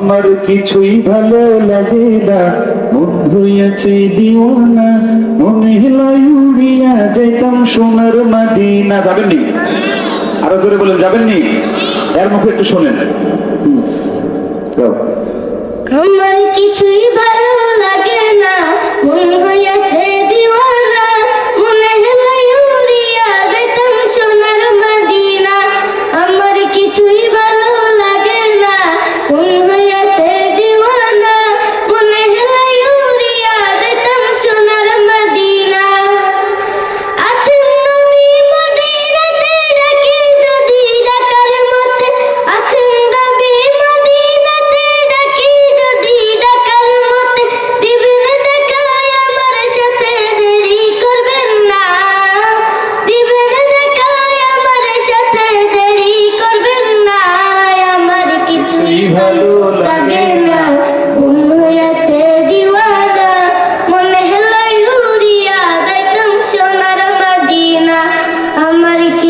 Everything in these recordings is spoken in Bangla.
আমার কিছুই ভালো লাগে না। মন হইয়াছে দিওয়ানা, মনে হেলাই উড়িয়া যাইতাম সোনার মাদিনা। যাবেন নি আরও জোরে বলেন যাবেন নি এর মুখে একটু শোনেন। আমার কিছুই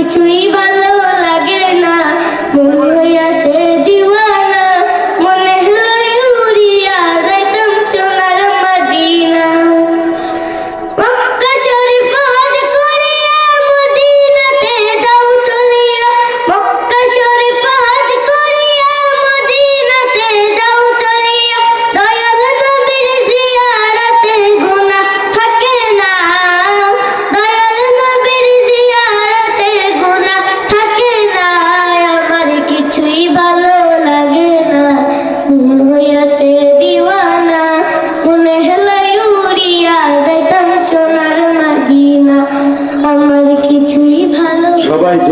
কিছুই ভালো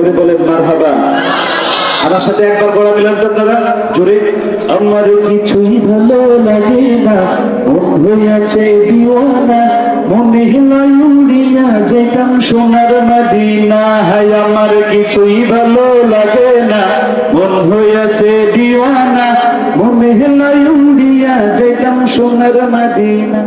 জোরে বলেন, মারহাবা। আমার সাথে একবার গড়া মিলান তো আপনারা, জোরে। আমার কিছুই ভালো লাগে না হইয়াছে দিওয়ানা, মনে উড়িয়া যেতাম সোনার মদিনা। আমার কিছুই ভালো লাগে না দিওয়ানা, মনে উড়িয়া যেতাম সোনার মদিনা।